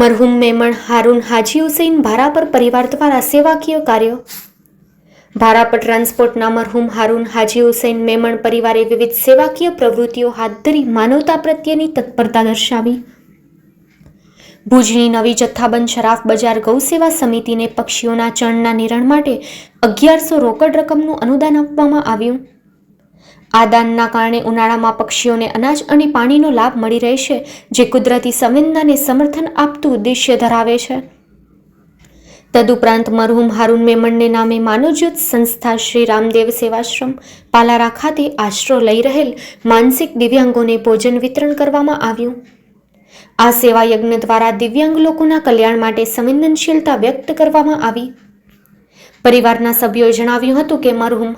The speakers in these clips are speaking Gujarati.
મરહુમ મેમણ, હારૂન હાજી હુસૈન ભારા પર પરિવાર દ્વારા સેવાકીય કાર્ય. ભારા પર ટ્રાન્સપોર્ટના મરહુમ, હારૂન હાજી હુસૈન મેમણ પરિવારે વિવિધ સેવાકીય પ્રવૃત્તિઓ હાથ ધરી માનવતા પ્રત્યેની તત્પરતા દર્શાવી. ભુજની નવી જથ્થાબંધ શરાફ બજાર ગૌસેવા સમિતિને પક્ષીઓના ચણના નિરણ માટે અગિયારસો રોકડ રકમનું અનુદાન આપવામાં આવ્યું. આ દાનના કારણે ઉનાળામાં પક્ષીઓને અનાજ અને પાણીનો લાભ મળી રહેશે જે કુદરતી સંવેદનાને સમર્થન આપતું ઉદ્દેશ્ય ધરાવે છે. તદુપરાંત મરહુમ હારૂન મેમણને નામે માનવજ્યોત સંસ્થા શ્રી રામદેવ સેવાશ્રમ, પાલારા ખાતે આશરો લઈ રહેલ માનસિક દિવ્યાંગોને ભોજન વિતરણ કરવામાં આવ્યું. આ સેવા યજ્ઞ દ્વારા દિવ્યાંગ લોકોના કલ્યાણ માટે સંવેદનશીલતા વ્યક્ત કરવામાં આવી. પરિવારના સભ્યોએ જણાવ્યું હતું કે મરહુમ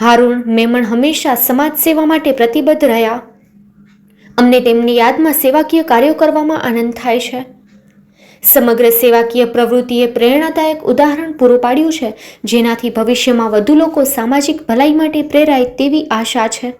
હારૂન મેમણ હંમેશા સમાજ સેવા માટે પ્રતિબદ્ધ રહ્યા. અમને તેમની યાદમાં સેવાકીય કાર્યો કરવામાં આનંદ થાય છે. સમગ્ર સેવાકીય પ્રવૃત્તિએ પ્રેરણાદાયક ઉદાહરણ પૂરું પાડ્યું છે, જેનાથી ભવિષ્યમાં વધુ લોકો સામાજિક ભલાઈ માટે પ્રેરાય તેવી આશા છે.